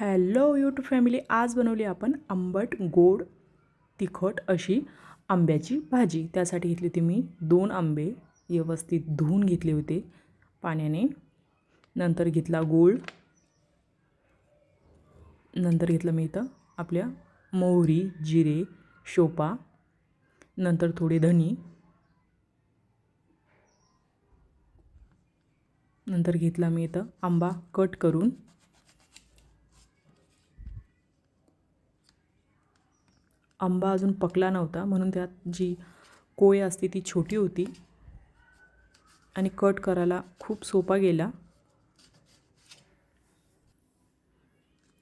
Hello YouTube family आज बनवली आपण आंबट गोड तिखट अशी आंब्याची भाजी. त्यासाठी घेतली होती मी दोन आंबे व्यवस्थित धुवून घेतले होते पाण्याने. नंतर घेतला गोळ नंतर घेतलं मी इथं आपल्या मोहरी जिरे शोपा. नंतर थोडे धनी. नंतर घेतला मी इथं आंबा कट करून. आंबा अजून पकला नव्हता म्हणून त्यात जी कोय असते ती छोटी होती आणि कट करायला खूप सोपा गेला.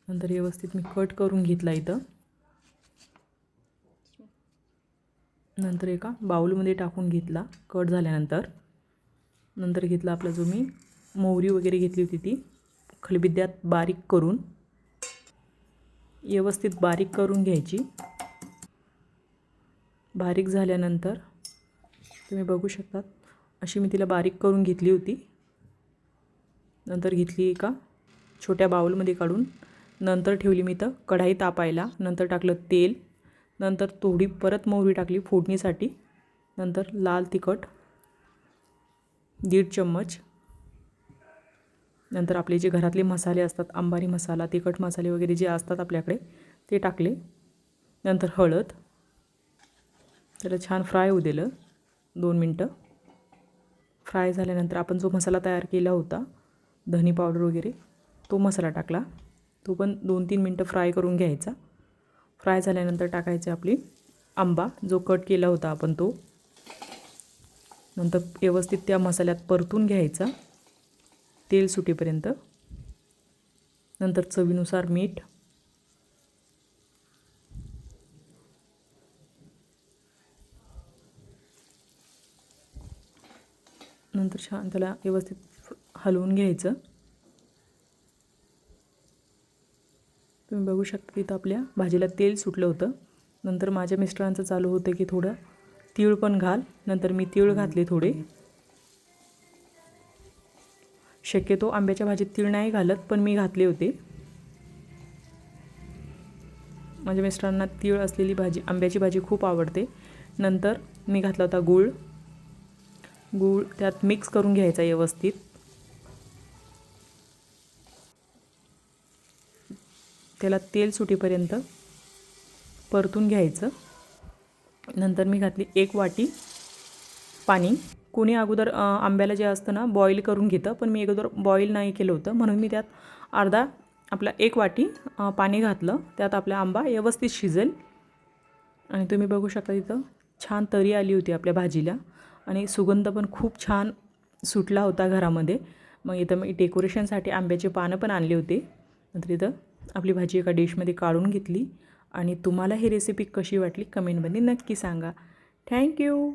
नंतर व्यवस्थित मी कट करून घेतला इथं. नंतर एका बाऊलमध्ये टाकून घेतला कट झाल्यानंतर. नंतर घेतला आपला जो मी मोहरी वगैरे घेतली होती ती खलबिद्यात बारीक करून. व्यवस्थित बारीक करून घ्यायची. बारीक झाल्यानंतर तुम्ही बघू शकतात. अशी मी तिला बारीक करून घेतली होती. नंतर घेतली एका छोट्या बाऊलमध्ये काढून. नंतर ठेवली मी तर कढाई तापायला. नंतर टाकलं तेल. नंतर थोडी परत मोहरी टाकली फोडणीसाठी. नंतर लाल तिखट. दीड चम्मच. नंतर आपले जे घरातले मसाले असतात अंबारी मसाला तिखट मसाले वगैरे जे असतात आपल्याकडे ते टाकले. नंतर हळद. त्याला छान फ्राय होऊ दिलं. दोन मिनटं. फ्राय झाल्यानंतर आपण जो मसाला तयार केला होता धनी पावडर वगैरे तो मसाला टाकला. तो पण दोन तीन मिनटं फ्राय करून घ्यायचा. फ्राय झाल्यानंतर टाकायचे आपली आंबा जो कट केला होता आपण तो. नंतर व्यवस्थित त्या मसाल्यात परतून घ्यायचा. तेल सुटेपर्यंत. नंतर चवीनुसार मीठ नंतर छान त्याला व्यवस्थित हलवून घ्यायचं. तुम्ही बघू शकता तिथं आपल्या भाजीला तेल सुटलं होतं. नंतर माझ्या मिस्टरांचं चालू होतं की थोडं तीळ पण घाल नंतर मी तीळ घातले थोडे. शक्यतो आंब्याच्या भाजीत तीळ नाही घालत पण मी घातले होते. माझ्या मिस्टरांना तीळ असलेली भाजी आंब्याची भाजी खूप आवडते. नंतर मी घातला होता गूळ. गूळ त्यात मिक्स करून घ्यायचा व्यवस्थित. त्याला तेल सुटीपर्यंत परतून घ्यायचं. नंतर मी घातली एक वाटी पाणी. कोणी अगोदर आंब्याला जे असतं ना बॉईल करून घेतं पण मी अगोदर बॉईल नाही केलं होतं. म्हणून मी त्यात अर्धा आपला एक वाटी पाणी घातलं. त्यात आपला आंबा व्यवस्थित शिजेल. आणि तुम्ही बघू शकता तिथं छान तरी आली होती आपल्या भाजीला. आणि सुगंध पण खूप छान सुटला होता घरामध्ये. मग इथं मी डेकोरेशनसाठी आंब्याचे पानं पण आणले होते. नंतर इथं आपली भाजी एका डिशमध्ये काढून घेतली. आणि तुम्हाला ही रेसिपी कशी वाटली? कमेंटमध्ये नक्की सांगा. थँक्यू